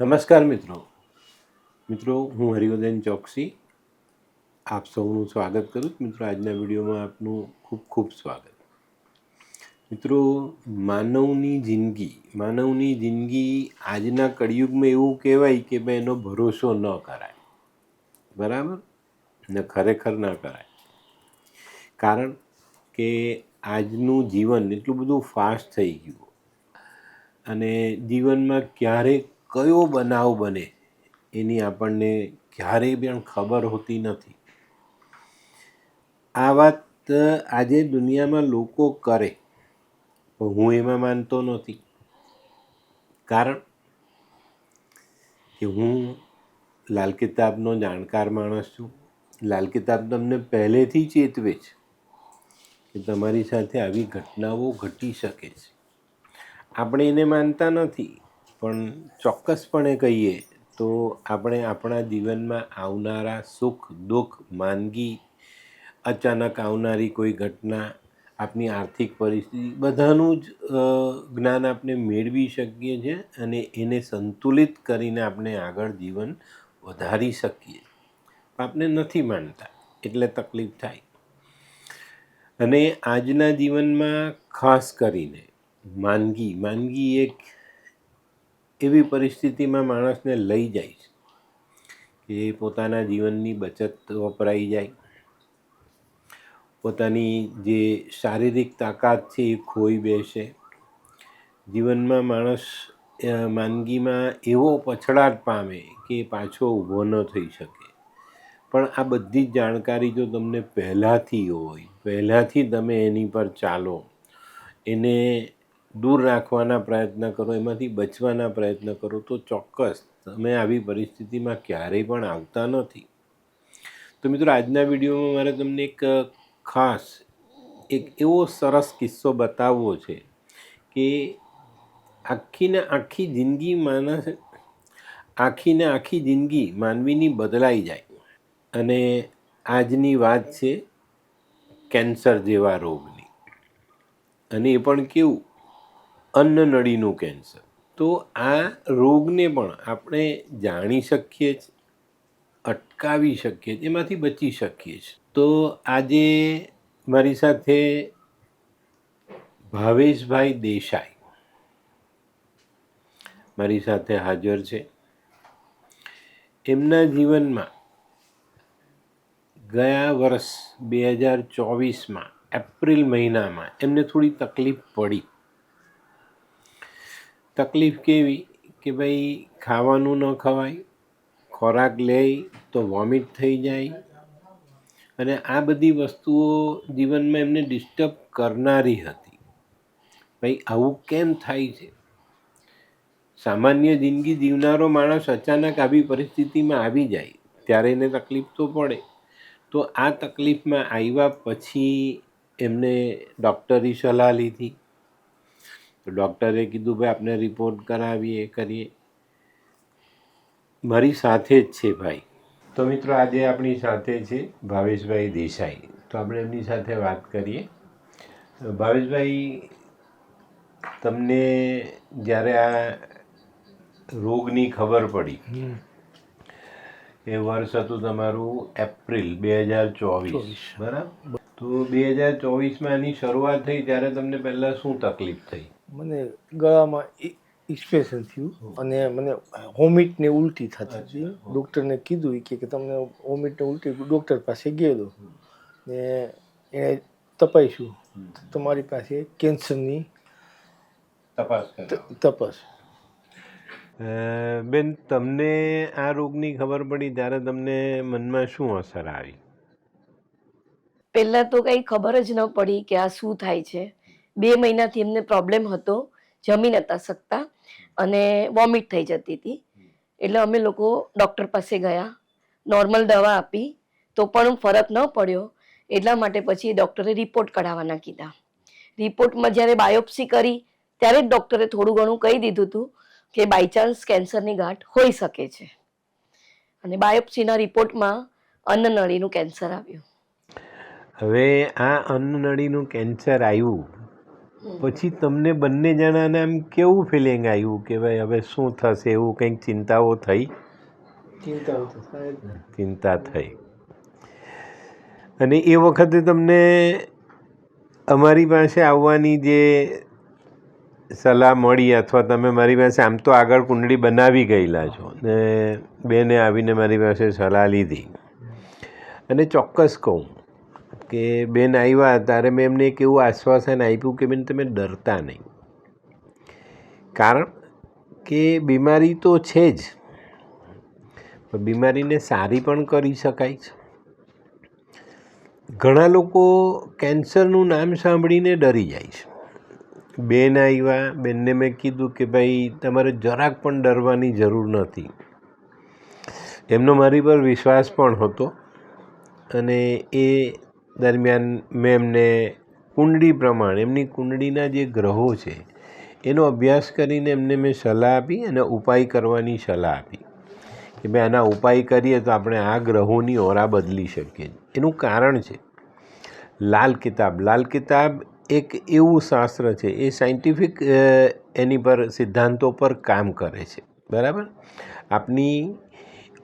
નમસ્કાર મિત્રો. મિત્રો, હું હરિવર્ધન ચોકસી. આપ સૌનું સ્વાગત કરું છું. મિત્રો, આજના વિડીયોમાં આપનું ખૂબ ખૂબ સ્વાગત. મિત્રો, માનવની જિંદગી માનવની જિંદગી આજના કળિયુગમાં એવું કહેવાય કે ભાઈ એનો ભરોસો ન કરાય. બરાબર? ને ખરેખર ના કરાય. કારણ કે આજનું જીવન એટલું બધું ફાસ્ટ થઈ ગયું. અને જીવનમાં ક્યારે કયો બનાવ બને એની આપણને ક્યારેય પણ ખબર હોતી નથી. આ વાત આજે દુનિયામાં લોકો કરે, પણ હું એમાં માનતો નથી. કારણ કે હું લાલ કિતાબનો જાણકાર માણસ છું. લાલ કિતાબ તમને પહેલેથી ચેતવે છે કે તમારી સાથે આવી ઘટનાઓ ઘટી શકે છે. આપણે એને માનતા નથી. પણ ચોક્કસપણે કહીએ તો આપણે આપણા જીવનમાં આવનારા સુખ, દુઃખ, માંદગી, અચાનક આવનારી કોઈ ઘટના, આપની આર્થિક પરિસ્થિતિ, બધાનું જ જ્ઞાન આપણે મેળવી શકીએ છીએ અને એને સંતુલિત કરીને આપણે આગળ જીવન વધારી શકીએ. આપણે નથી માનતા એટલે તકલીફ થાય. અને આજના જીવનમાં ખાસ કરીને માંદગી માંદગી એક એવી પરિસ્થિતિમાં માણસને લઈ જાય છે કે પોતાના જીવનની બચત વપરાઈ જાય. પોતાની જે શારીરિક તાકાત છે એ ખોઈ બેસે. જીવનમાં માણસ માંદગીમાં એવો પછડાટ પામે કે પાછો ઊભો ન થઈ શકે. પણ આ બધી જ જાણકારી જો તમને પહેલાંથી હોય, પહેલાંથી તમે એની પર ચાલો, એને દૂર રાખવાના પ્રયત્ન કરો, એમાંથી બચવાના પ્રયત્ન કરો, તો ચોક્કસ તમે આવી પરિસ્થિતિમાં ક્યારેય પણ આવતા નથી. તો મિત્રો, આજના વિડીયોમાં મારે તમને એક ખાસ, એક એવો સરસ કિસ્સો બતાવવો છે કે આખીને આખી જિંદગી માણસ આખીને આખી જિંદગી માનવીની બદલાઈ જાય. અને આજની વાત છે કેન્સર જેવા રોગની. અને એ પણ કેવું અન્નનળીનું કેન્સર. તો આ રોગને પણ આપણે જાણી શકીએ છીએ, અટકાવી શકીએ છીએ, એમાંથી બચી શકીએ છીએ. તો આજે મારી સાથે ભાવેશભાઈ દેસાઈ મારી સાથે હાજર છે. એમના જીવનમાં ગયા વર્ષ બે હજાર ચોવીસમાં એપ્રિલ મહિનામાં એમને થોડી તકલીફ પડી. તકલીફ કેવી કે ભાઈ ખાવાનું ન ખવાય, ખોરાક લે તો વોમિટ થઈ જાય. અને આ બધી વસ્તુઓ જીવનમાં એમને ડિસ્ટર્બ કરનારી હતી. ભાઈ આવું કેમ થાય છે? સામાન્ય જિંદગી જીવનારો માણસ અચાનક આવી પરિસ્થિતિમાં આવી જાય, ત્યારે એને તકલીફ તો પડે. તો આ તકલીફમાં આવ્યા પછી એમને ડૉક્ટરી સલાહ લીધી. તો ડૉક્ટરે કીધું ભાઈ આપણે રિપોર્ટ કરાવીએ કરીએ. મારી સાથે જ છે ભાઈ. તો મિત્રો આજે આપણી સાથે છે ભાવેશભાઈ દેસાઈ. તો આપણે એમની સાથે વાત કરીએ. ભાવેશભાઈ તમને જ્યારે આ રોગની ખબર પડી એ વર્ષ હતું તમારું એપ્રિલ બે હજાર ચોવીસ. બરાબર? તો બે હજાર ચોવીસમાં એની શરૂઆત થઈ ત્યારે તમને પહેલાં શું તકલીફ થઈ? મને ગળામાં ઇન્સ્પેશન થયું અને મને હોમિટને ઉલટી થતી હતી. ડૉક્ટરને કીધું કે તમને હોમિટને ઉલટી ડૉક્ટર પાસે ગયેલો. ને એણે તપાસ્યું. તમારી પાસે કેન્સરની તપાસ તપાસ. બેન તમને આ રોગની ખબર પડી ત્યારે તમને મનમાં શું અસર આવી? પહેલાં તો કંઈ ખબર જ ન પડી કે આ શું થાય છે. બે મહિનાથી એમને પ્રોબ્લેમ હતો. જમી નતા શકતા અને વોમિટ થઈ જતી હતી. એટલે અમે લોકો ડૉક્ટર પાસે ગયા. નોર્મલ દવા આપી. તો પણ ફરક ન પડ્યો. એટલા માટે પછી ડૉક્ટરે રિપોર્ટ કઢાવવાના કીધા. રિપોર્ટમાં જ્યારે બાયોપ્સી કરી, ત્યારે જ ડૉક્ટરે થોડું ઘણું કહી દીધું હતું કે બાયચાન્સ કેન્સરની ગાંઠ હોઈ શકે છે. અને બાયોપ્સીના રિપોર્ટમાં અન્નનળીનું કેન્સર આવ્યું. હવે આ અન્નનળીનું કેન્સર આવ્યું પછી તમને બંને જણાને આમ કેવું ફિલિંગ આવ્યું કે ભાઈ હવે શું થશે એવું કંઈક ચિંતાઓ થઈ? ચિંતા થઈ. અને એ વખતે તમને અમારી પાસે આવવાની જે સલાહ મળી અથવા તમે મારી પાસે આમ તો આગળ કુંડળી બનાવી ગયેલા છો ને બેને આવીને મારી પાસે સલાહ લીધી. અને ચોક્કસ કહું કે બેન આવ્યા ત્યારે મેં એમને એક એવું આશ્વાસન આપ્યું કે બેન તમે ડરતા નહીં. કારણ કે બીમારી તો છે જ બીમારીને સારી પણ કરી શકાય છે. ઘણા લોકો કેન્સરનું નામ સાંભળીને ડરી જાય છે. બેન આવ્યા બેનને મેં કીધું કે ભાઈ, તમારે જરાક પણ ડરવાની જરૂર નથી. એમનો મારી પર વિશ્વાસ પણ હતો અને એ દરમિયાન મેં એમને કુંડળી પ્રમાણે, એમની કુંડળીના જે ગ્રહો છે, એનો અભ્યાસ કરીને એમને મેં સલાહ આપી અને ઉપાય કરવાની સલાહ આપી. કે ભાઈ, આના ઉપાય કરીએ તો આપણે આ ગ્રહોની ઓરા બદલી શકીએ. એનું કારણ છે, લાલ કિતાબ. લાલ કિતાબ એક એવું શાસ્ત્ર છે, એ સાયન્ટિફિક એની પર સિદ્ધાંતો પર કામ કરે છે. બરાબર? આપની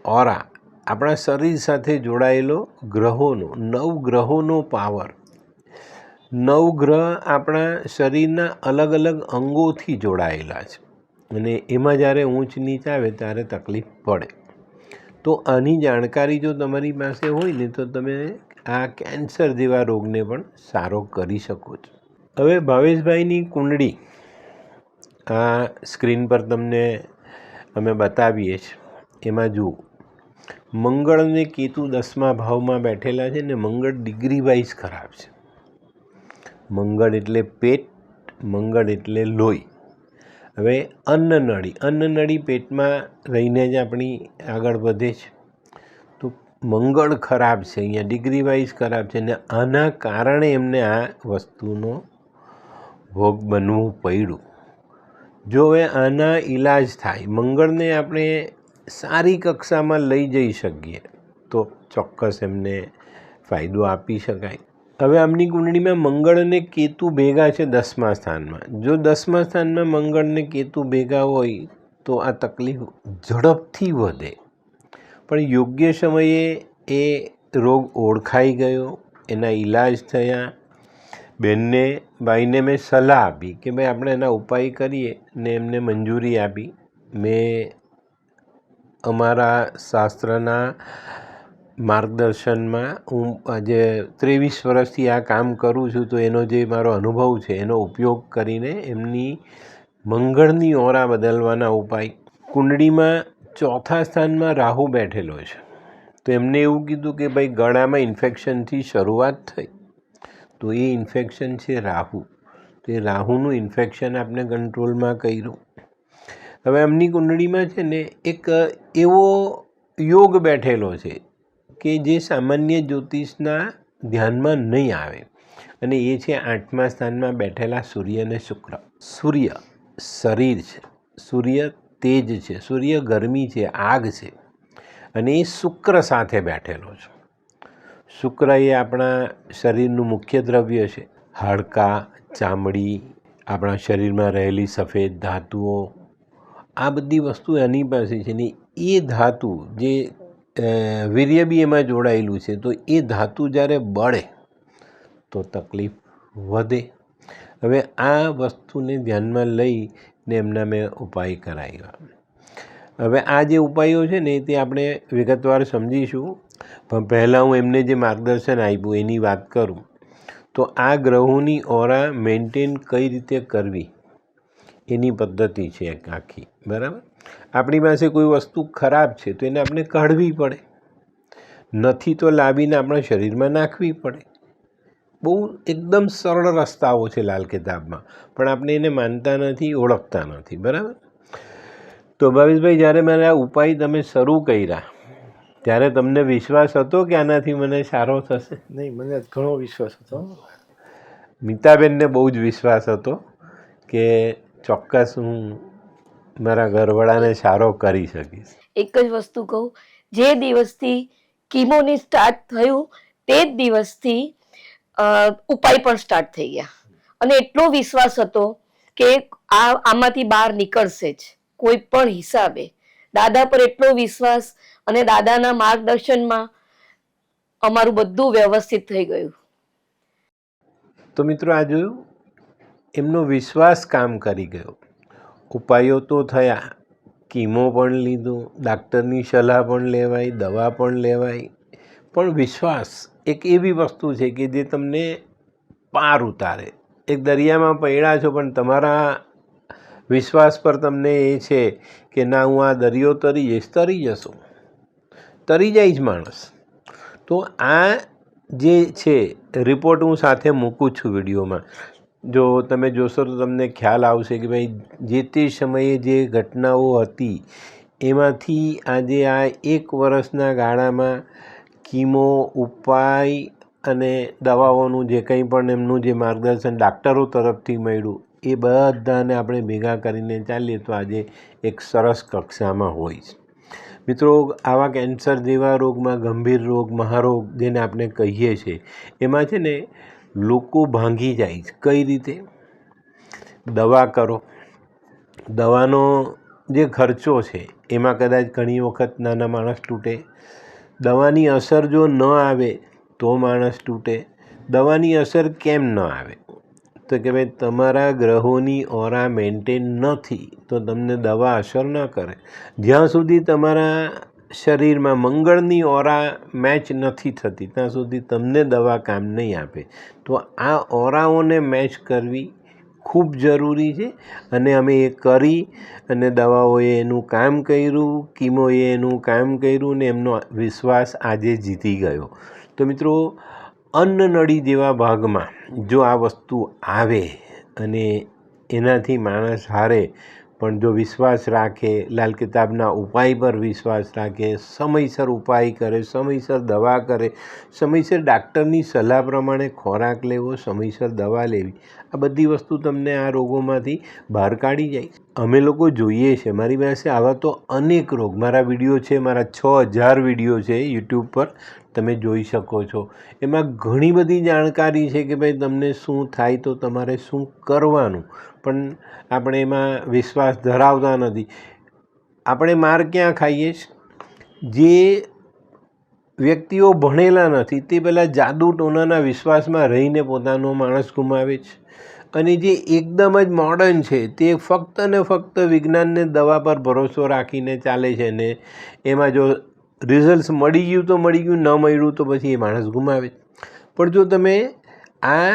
ઓરા આપણા શરીર સાથે જોડાયેલો ગ્રહોનો, નવ ગ્રહોનો પાવર. નવ ગ્રહ આપણા શરીરના અલગ અલગ અંગોથી જોડાયેલા છે. અને એમાં જ્યારે ઊંચ નીચ આવે ત્યારે તકલીફ પડે. તો આની જાણકારી જો તમારી પાસે હોય ને તો તમે આ કેન્સર જેવા રોગને પણ સારો કરી શકો છો. હવે ભાવેશભાઈની કુંડળી આ સ્ક્રીન પર તમને અમે બતાવીએ છીએ. એમાં જુઓ. મંગળ અને કેતુ દસમા ભાવમાં બેઠેલા છે ને મંગળ ડિગ્રી વાઇઝ ખરાબ છે. મંગળ એટલે પેટ, મંગળ એટલે લોહી. હવે અન્નનળી અન્નનળી પેટમાં રહીને જ આપણી આગળ વધે છે. તો મંગળ ખરાબ છે, અહીંયા ડિગ્રી વાઇઝ ખરાબ છે ને આના કારણે એમને આ વસ્તુનો ભોગ બનવું પડ્યું. જો હવે આના ઈલાજ થાય, મંગળને આપણે સારી કક્ષામાં લઈ જઈ શકીએ તો ચોક્કસ એમને ફાયદો આપી શકાય. હવે આમની કુંડળીમાં મંગળ અને કેતુ ભેગા છે દસમા સ્થાનમાં. જો દસમા સ્થાનમાં મંગળ અને કેતુ ભેગા હોય તો આ તકલીફ ઝડપથી વધે. પણ યોગ્ય સમયે એ રોગ ઓળખાઈ ગયો, એના ઈલાજ થયા. બેનને, ભાઈને મેં સલાહ આપી કે ભાઈ આપણે એના ઉપાય કરીએ ને એમને મંજૂરી આપી. મેં અમારા શાસ્ત્રના માર્ગદર્શનમાં હું આજે ત્રેવીસ વર્ષથી આ કામ કરું છું તો એનો જે મારો અનુભવ છે એનો ઉપયોગ કરીને એમની મંગળની ઓરા બદલવાના ઉપાય. કુંડળીમાં ચોથા સ્થાનમાં રાહુ બેઠેલો છે. તો એમને એવું કીધું કે ભાઈ ગળામાં ઇન્ફેક્શનથી શરૂઆત થઈ. તો એ ઇન્ફેક્શન છે રાહુ. તો એ રાહુનું ઇન્ફેક્શન આપણે કંટ્રોલમાં કર્યું. હવે એમની કુંડળીમાં છે ને એક એવો યોગ બેઠેલો છે કે જે સામાન્ય જ્યોતિષના ધ્યાનમાં નહીં આવે. અને એ છે આઠમા સ્થાનમાં બેઠેલા સૂર્ય અને શુક્ર. સૂર્ય શરીર છે. સૂર્ય તેજ છે. સૂર્ય ગરમી છે. આગ છે. અને એ શુક્ર સાથે બેઠેલો છે. શુક્ર એ આપણા શરીરનું મુખ્ય દ્રવ્ય છે. હાડકાં, ચામડી, આપણા શરીરમાં રહેલી સફેદ ધાતુઓ આ બધી વસ્તુ એની પાસે છે ને એ ધાતુ જે વીર્ય બી એમાં જોડાયેલું છે, તો એ ધાતુ જ્યારે બળે, તો તકલીફ વધે. હવે આ વસ્તુને ધ્યાનમાં લઈને એમના મેં ઉપાય કરાવ્યા હવે આ જે ઉપાયો છે ને, તે આપણે વિગતવાર સમજીશું. પણ પહેલાં હું એમને જે માર્ગદર્શન આપ્યું, એની વાત કરું. તો આ ગ્રહોની ઓરા મેન્ટેન કઈ રીતે કરવી? એની પદ્ધતિ છે એક આખી. બરાબર? આપણી પાસે કોઈ વસ્તુ ખરાબ છે તો એને આપણે કાઢવી પડે. નથી તો લાવીને આપણા શરીરમાં નાખવી પડે. બહુ એકદમ સરળ રસ્તાઓ છે લાલ કિતાબમાં. પણ આપણે એને માનતા નથી ઓળખતા નથી. બરાબર? તો ભાવેશભાઈ જ્યારે મારે આ ઉપાય તમે શરૂ કર્યા ત્યારે તમને વિશ્વાસ હતો કે આનાથી મને સારો થશે? નહીં મને ઘણો વિશ્વાસ હતો. મિતાબેનને બહુ જ વિશ્વાસ હતો કે ચોક્કસ હું મારા ઘરવાળાને સારો કરી શકીશ. એક જ વસ્તુ કહું જે દિવસથી કીમોની સ્ટાર્ટ થયું તે જ દિવસથી ઉપાય પણ સ્ટાર્ટ થઈ ગયા. અને એટલો વિશ્વાસ હતો કે આ આમાંથી બહાર નીકળશે જ કોઈ પણ હિસાબે. દાદા પર એટલો વિશ્વાસ અને દાદાના માર્ગદર્શનમાં અમારું બધું વ્યવસ્થિત થઈ ગયું. તો મિત્રો આ જોયું? એમનો વિશ્વાસ કામ કરી ગયો. ઉપાયો તો થયા. કીમો પણ લીધો, ડાક્ટરની સલાહ પણ લેવાય દવા પણ લેવાય પણ વિશ્વાસ એક એવી વસ્તુ છે કે જે તમને પાર ઉતારે. એક દરિયામાં પડ્યા છો પણ તમારા વિશ્વાસ પર તમને એ છે કે ના, હું આ દરિયો તરી જઈશ તરી જશો. તરી જાય જ માણસ. તો આ જે છે રિપોર્ટ હું સાથે મૂકું છું વિડીયોમાં. જો તમે જોશો તો તમને ખ્યાલ આવશે કે ભાઈ, જે તે સમયે જે ઘટનાઓ હતી, એમાંથી આજે આ એક વર્ષના ગાળામાં કીમો, ઉપાય અને દવાઓનું જે કંઈ પણ એમનું જે માર્ગદર્શન ડાક્ટરો તરફથી મળ્યું, એ બધાને આપણે ભેગા કરીને ચાલીએ તો આજે એક સરસ કક્ષામાં હોય મિત્રો, આવા કેન્સર જેવા રોગમાં, ગંભીર રોગ, મહારોગ જેને આપણે કહીએ છીએ, એમાં છે ને લોકો ભાંગી જાય છે. કઈ રીતે? દવા કરો. દવાનો જે ખર્ચો છે, એમાં કદાચ ઘણી વખત નાના માણસ તૂટે. દવાની અસર જો ન આવે, તો માણસ તૂટે. દવાની અસર કેમ ન આવે? તો કે ભાઈ, તમારા ગ્રહોની ઓરા મેન્ટેન નથી, તો તમને દવા અસર ન કરે. જ્યાં સુધી તમારા શરીરમાં મંગળની ઓરા મેચ નથી થતી, ત્યાં સુધી તમને દવા કામ નહીં આપે. તો આ ઓરાઓને મેચ કરવી ખૂબ જરૂરી છે અને અમે એ કરી અને દવાઓએ એનું કામ કર્યું, કીમોએ એનું કામ કર્યું ને એમનો વિશ્વાસ આજે જીતી ગયો. તો મિત્રો અન્નનળી જેવા ભાગમાં જો આ વસ્તુ આવે અને એનાથી માણસ હારે પણ જો વિશ્વાસ રાખે, લાલ કિતાબના ઉપાય પર વિશ્વાસ રાખે, સમયસર ઉપાય કરે, સમયસર દવા કરે, સમયસર ડાક્ટરની સલાહ પ્રમાણે ખોરાક લેવો, સમયસર દવા લેવી, આ બધી વસ્તુ તમને આ રોગોમાંથી બહાર કાઢી જાય. અમે લોકો જોઈએ છે, મારી પાસે આવા તો અનેક રોગ. મારા વીડિયો છે, મારા છ હજાર વીડિયો છે યુટ્યુબ પર. તમે જોઈ શકો છો. એમાં ઘણી બધી જાણકારી છે કે ભાઈ તમને શું થાય તો તમારે શું કરવાનું? પણ આપણે એમાં વિશ્વાસ ધરાવતા નથી. આપણે માર ક્યાં ખાઈએ જે વ્યક્તિઓ ભણેલા નથી, તે પહેલાં જાદુ ટોનાના વિશ્વાસમાં રહીને પોતાનો માણસ ગુમાવે છે. અને જે એકદમ જ મોડર્ન છે, તે ફક્ત ને ફક્ત વિજ્ઞાનને દવા પર ભરોસો રાખીને ચાલે છે ને એમાં જો રિઝલ્ટ મળી ગયું તો મળી ગયું, ન મળ્યું તો પછી એ માણસ ગુમાવે પણ જો તમે આ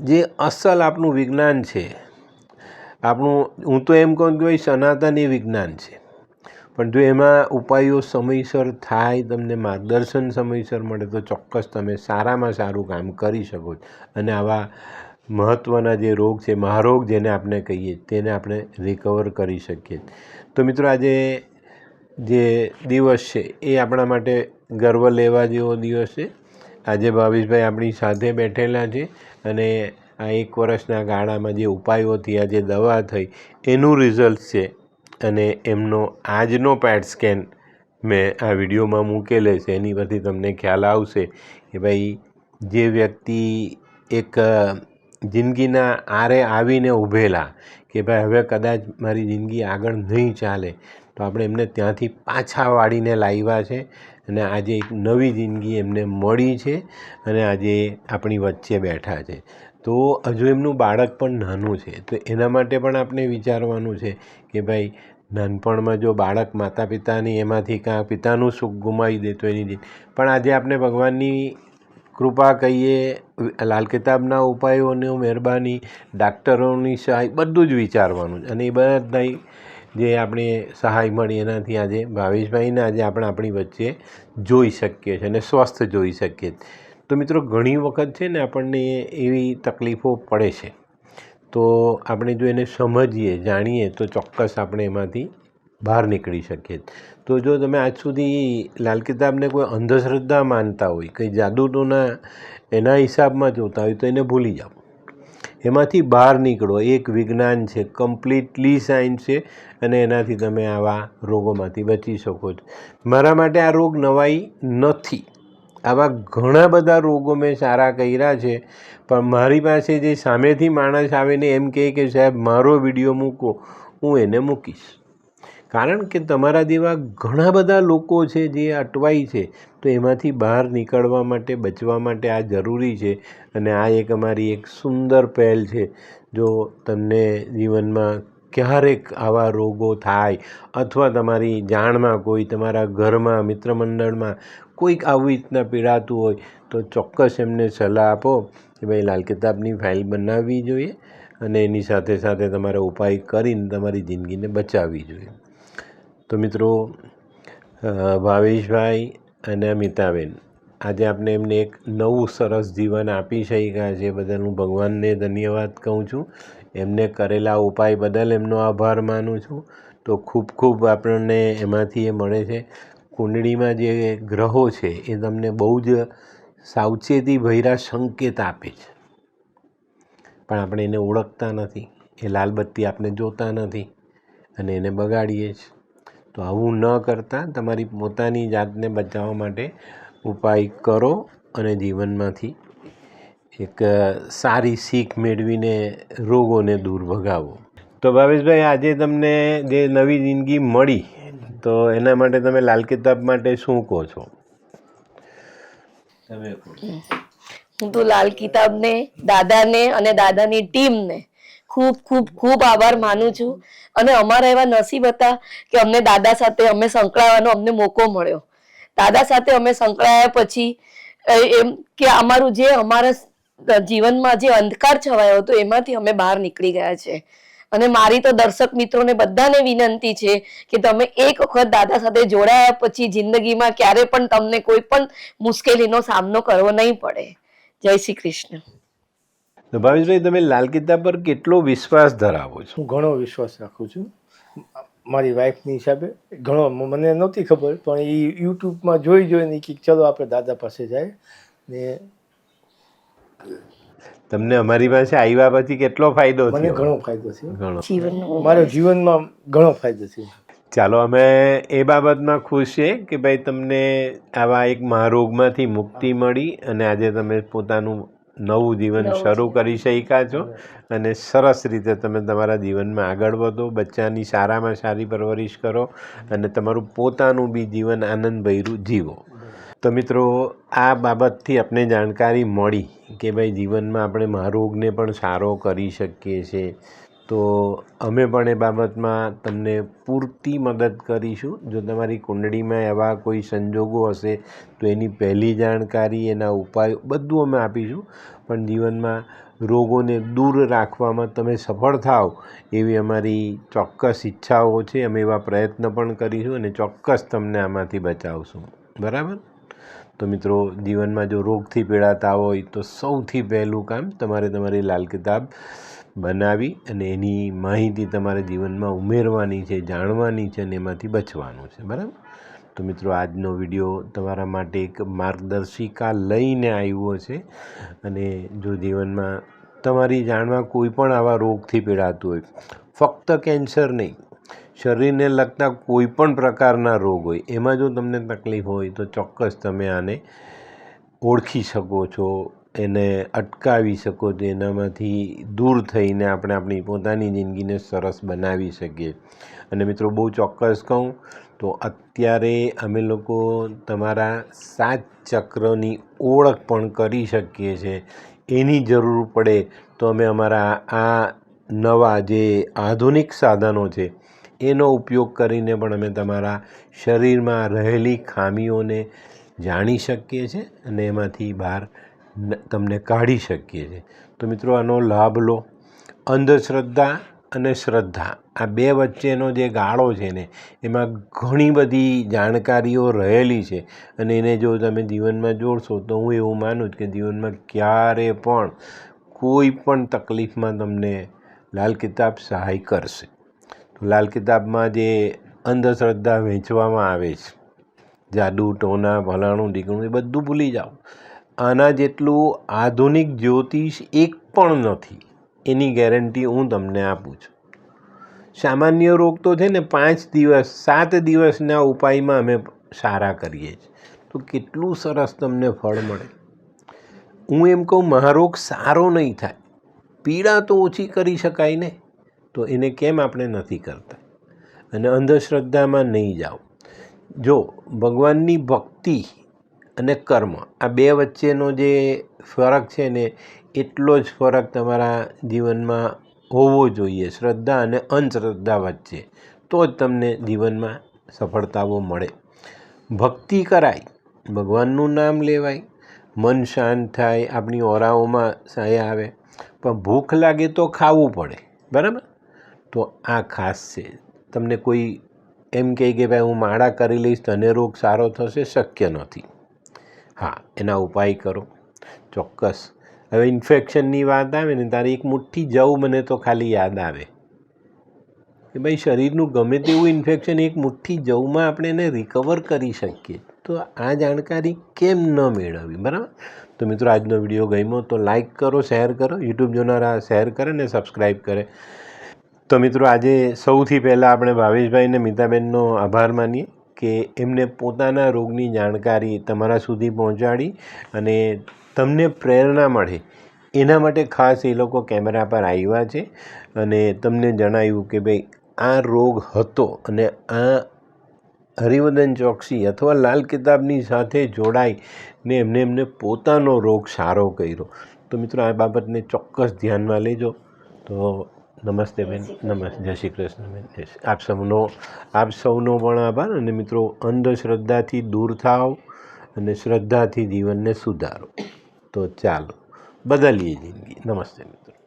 જે અસલ આપણું વિજ્ઞાન છે આપણું, હું તો એમ કહું કે ભાઈ સનાતન એ વિજ્ઞાન છે. પણ જો એમાં ઉપાયો સમયસર થાય, તમને માર્ગદર્શન સમયસર મળે, તો ચોક્કસ તમે સારામાં સારું કામ કરી શકો છો. અને આવા મહત્ત્વના જે રોગ છે, મહારોગ જેને આપણે કહીએ, તેને આપણે રિકવર કરી શકીએ. તો મિત્રો આજે જે દિવસ છે, એ આપણા માટે ગર્વ લેવા જેવો દિવસ છે. આજે ભાવેશભાઈ આપણી સાથે બેઠેલા છે અને આ એક વર્ષના ગાળામાં જે ઉપાયો થયા, જે દવા થઈ, એનું રિઝલ્ટ છે. અને એમનો આજનો પેટ સ્કેન મેં આ વિડીયોમાં મૂકેલે છે. એની પરથી તમને ખ્યાલ આવશે કે ભાઈ, જે વ્યક્તિ એક જિંદગીના આરે આવીને ઊભેલા કે ભાઈ, હવે કદાચ મારી જિંદગી આગળ નહીં ચાલે, તો આપણે એમને ત્યાંથી પાછા વાળીને લાવ્યા છે. અને આજે એક નવી જિંદગી એમને મળી છે અને આજે આપણી વચ્ચે બેઠા છે. તો હજુ એમનું બાળક પણ નાનું છે, તો એના માટે પણ આપણે વિચારવાનું છે કે ભાઈ, નાનપણમાં જો બાળક માતા પિતાની એમાંથી કાં પિતાનું સુખ ગુમાવી દે તો એની જે પણ આજે આપણે ભગવાનની કૃપા કહીએ, લાલ કિતાબના ઉપાયોની મહેરબાની, ડાક્ટરોની સહાય, બધું જ વિચારવાનું છે. અને એ બધા જે આપણે સહાય મળી એનાથી આજે ભાવેશભાઈને આજે આપણે આપણી વચ્ચે જોઈ શકીએ છીએ અને સ્વસ્થ જોઈ શકીએ. તો મિત્રો ઘણી વખત છે ને આપણને એવી તકલીફો પડે છે. તો આપણે જો એને સમજીએ, જાણીએ, તો ચોક્કસ આપણે એમાંથી બહાર નીકળી શકીએ. તો જો તમે આજ સુધી લાલ કિતાબને કોઈ અંધશ્રદ્ધા માનતા હોય, કંઈ જાદુટોના એના હિસાબમાં જોતા હોય, તો એને ભૂલી જાઓ. એમાંથી બહાર નીકળો. એક વિજ્ઞાન છે, કમ્પ્લીટલી સાયન્સ છે અને એનાથી તમે આવા રોગોમાંથી બચી શકો છો. મારા માટે આ રોગ નવાઈ નથી. આવા ઘણા બધા રોગો મેં સારા કર્યા છે, પણ મારી પાસે જે સામેથી માણસ આવીને એમ કહે કે, સાહેબ, મારો વીડિયો મૂકો, હું એને મૂકીશ. કારણ કે તમારા જેવા ઘણા બધા લોકો છે જે અટવાઈ છે, તો એમાંથી બહાર નીકળવા માટે, બચવા માટે આ જરૂરી છે અને આ એક અમારી એક સુંદર પહેલ છે. જો તમને જીવનમાં ક્યારેક આવા રોગો થાય અથવા તમારી જાણમાં કોઈ તમારા ઘરમાં મિત્ર મંડળમાં કોઈક આવી રીતના પીડાતું હોય તો ચોક્કસ એમને સલાહ આપો કે ભાઈ લાલ કિતાબની ફાઇલ બનાવવી જોઈએ અને એની સાથે સાથે તમારે ઉપાય કરીને તમારી જિંદગીને બચાવવી જોઈએ. તો મિત્રો ભાવેશભાઈ અને અમિતાબેન, આજે આપણે એમને એક નવું સરસ જીવન આપી શક્યા છે બદલ હું ભગવાનને ધન્યવાદ કહું છું. એમને કરેલા ઉપાય બદલ એમનો આભાર માનું છું. તો ખૂબ ખૂબ આપણને એમાંથી એ મળે છે. કુંડળીમાં જે ગ્રહો છે, એ તમને બહુ જ સાવચેતી ભૈરા સંકેત આપે છે. પણ આપણે એને ઓળખતા નથી. એ લાલબત્તી આપણે જોતા નથી અને એને બગાડીએ છીએ તો આવું ન કરતાં તમારી પોતાની જાતને બચાવવા માટે ઉપાય કરો અને જીવનમાંથી એક સારી શીખ મેળવીને રોગોને દૂર ભગાવો. તો ભાવેશભાઈ, આજે તમને જે નવી જિંદગી મળી તો એના માટે તમે લાલ કિતાબ માટે શું કહો છો? તમે હું તો લાલ કિતાબને દાદાને અને દાદાની ટીમને ખૂબ ખૂબ ખૂબ આભાર માનું છું. અને અમારા એવા નસીબ હતા કે અમને દાદા સાથે અમે સંકળાવાનો અમને મોકો મળ્યો. દાદા સાથે અમે સંકળાયા પછી એમ કે અમારું જે અમારા જીવનમાં જે અંધકાર છવાયો હતો એમાંથી અમે બહાર નીકળી ગયા છે. અને મારી તો દર્શક મિત્રોને બધાને વિનંતી છે કે તમે એક વખત દાદા સાથે જોડાયા પછી જિંદગીમાં ક્યારે પણ તમને કોઈ પણ મુશ્કેલીનો સામનો કરવો નહીં પડે. જય શ્રી કૃષ્ણ. ભાવેશભાઈ તમે લાલ કિતાબ પર કેટલો વિશ્વાસ ધરાવો છો? હું ઘણો વિશ્વાસ રાખું છું. મારી વાઈફની હિસાબે ઘણો મને નહોતી ખબર પણ એ યુટ્યુબમાં જોઈ જોઈને કે ચલો આપણે દાદા પાસે જાય. ને તમને અમારી પાસે આવ્યા પછી કેટલો ફાયદો મને ઘણો ફાયદો છે ઘણો. જીવનનો મારા જીવનમાં ઘણો ફાયદો છે ચાલો અમે એ બાબતમાં ખુશ છે કે ભાઈ તમને આવા એક મહારોગમાંથી મુક્તિ મળી અને આજે તમે પોતાનું નવું જીવન શરૂ કરી શક્યા છો અને સરસ રીતે તમે તમારા જીવનમાં આગળ વધો બચ્ચાની સારામાં સારી પરવરિશ કરો અને તમારું પોતાનું બી જીવન આનંદભર્યું જીવો. તો મિત્રો, આ બાબતથી આપણે જાણકારી મળી કે ભાઈ જીવનમાં આપણે મહારોગને પણ સારો કરી શકીએ છીએ. તો અમે પણ એ બાબતમાં તમને પૂરતી મદદ કરીશું. જો તમારી કુંડળીમાં એવા કોઈ સંજોગો હશે, તો એની પહેલી જાણકારી, એના ઉપાયો બધું અમે આપીશું. પણ જીવનમાં રોગોને દૂર રાખવામાં તમે સફળ થાવ એવી અમારી ચોક્કસ ઈચ્છાઓ છે. અમે એવા પ્રયત્ન પણ કરીશું અને ચોક્કસ તમને આમાંથી બચાવશું. બરાબર? તો મિત્રો, જીવનમાં જો રોગથી પીડાતા હોય તો સૌથી પહેલું કામ તમારે તમારી લાલ કિતાબ બનાવી અને એની માહિતી તમારે જીવનમાં ઉમેરવાની છે, જાણવાની છે અને એમાંથી બચવાનું છે. બરાબર? તો મિત્રો, આજનો વીડિયો તમારા માટે એક માર્ગદર્શિકા લઈને આવ્યો છે અને જો જીવનમાં તમારી જાણમાં કોઈ પણ આવા રોગથી પીડાતું હોય, ફક્ત કેન્સર નહીં શરીરને લગતા કોઈ પણ પ્રકારના રોગ હોય, એમાં જો તમને તકલીફ હોય તો ચોક્કસ તમે આને ઓળખી શકો છો, એને અટકાવી શકો છો, એનામાંથી દૂર થઈને આપણે આપણી પોતાની જિંદગીને સરસ બનાવી શકીએ. અને મિત્રો, બહુ ચોક્કસ કહું તો અત્યારે અમે લોકો તમારા સાત ચક્રની ઓળખ પણ કરી શકીએ છીએ એની જરૂર પડે તો અમે અમારા આ નવા જે આધુનિક સાધનો છે એનો ઉપયોગ કરીને પણ અમે તમારા શરીરમાં રહેલી ખામીઓને જાણી શકીએ છીએ અને એમાંથી બહાર તમને કાઢી શકીએ છીએ. તો મિત્રો, આનો લાભ લો. અંધશ્રદ્ધા અને શ્રદ્ધા, આ બે વચ્ચેનો જે ગાળો છે ને, એમાં ઘણી બધી જાણકારીઓ રહેલી છે. અને એને જો તમે જીવનમાં જોડશો, તો હું એવું માનું છું કે જીવનમાં ક્યારે પણ કોઈ પણ તકલીફમાં તમને લાલ કિતાબ સહાય કરશે. લાલ કિતાબમાં જે અંધશ્રદ્ધા વહેંચવામાં આવે છે, જાદુ, ટોના ભલાણું ઢીકણું એ બધું ભૂલી જાઓ. આના જેટલું આધુનિક જ્યોતિષ એક પણ નથી, એની ગેરંટી હું તમને આપું છું. સામાન્ય રોગ તો છે ને પાંચ દિવસ, સાત દિવસના ઉપાયમાં અમે સારા કરીએ છીએ. તો કેટલું સરસ તમને ફળ મળે. હું એમ કહું, મહારોગ સારો નહીં થાય. પીડા તો ઓછી કરી શકાય ને? તો એને કેમ આપણે નથી કરતા? અને અંધશ્રદ્ધામાં નહીં જાઓ. જો ભગવાનની ભક્તિ અને કર્મ, આ બે વચ્ચેનો જે ફરક છે ને, એટલો જ ફરક તમારા જીવનમાં હોવો જોઈએ, શ્રદ્ધા અને અંધશ્રદ્ધા વચ્ચે, તો જ તમને જીવનમાં સફળતાઓ મળે. ભક્તિ કરાય, ભગવાનનું નામ લેવાય, મન શાંત થાય, આપણી ઓરાઓમાં સાયા આવે, પણ ભૂખ લાગે તો ખાવું પડે, બરાબર? તો આ ખાસ છે. તમને કોઈ એમ કહે કે ભાઈ હું માળા કરી લઈશ તને રોગ સારો થશે, શક્ય નથી. હા, એના ઉપાય કરો. ચોક્કસ. હવે ઇન્ફેક્શનની વાત આવે ને, તારે એક મુઠ્ઠી જવ મને તો ખાલી યાદ આવે. કે ભાઈ શરીરનું ગમે તેવું ઇન્ફેક્શન એક મુઠ્ઠી જવમાં આપણે એને રિકવર કરી શકીએ. તો આ જાણકારી કેમ ન મેળવવી? બરાબર? તો મિત્રો, આજનો વીડિયો ગમ્યો તો લાઈક કરો શેર કરો. યુટ્યુબ જોનારા શેર કરે ને સબસ્ક્રાઈબ કરે. તો મિત્રો, આજે સૌથી પહેલાં આપણે ભાવેશભાઈ અને મિતાબેનનો આભાર માનીએ કે એમને પોતાના રોગની જાણકારી તમારા સુધી પહોંચાડી અને તમને પ્રેરણા મળે. એના માટે ખાસ એ લોકો કેમેરા પર આવ્યા છે અને તમને જણાવ્યું કે ભાઈ, આ રોગ હતો અને આ હરિવદન ચોકસી અથવા લાલ કિતાબની સાથે જોડાઈ ને એમને એમને પોતાનો રોગ સારો કર્યો. તો મિત્રો, આ બાબતને ચોક્કસ ધ્યાનમાં લેજો. તો નમસ્તે બેન, નમસ્તે, જય શ્રી કૃષ્ણ બેન આપ સૌનો આપ સૌનો પણ આભાર અને મિત્રો અંધશ્રદ્ધાથી દૂર થાવ અને શ્રદ્ધાથી જીવનને સુધારો. તો ચાલો, બદલીએ જિંદગી. નમસ્તે મિત્રો.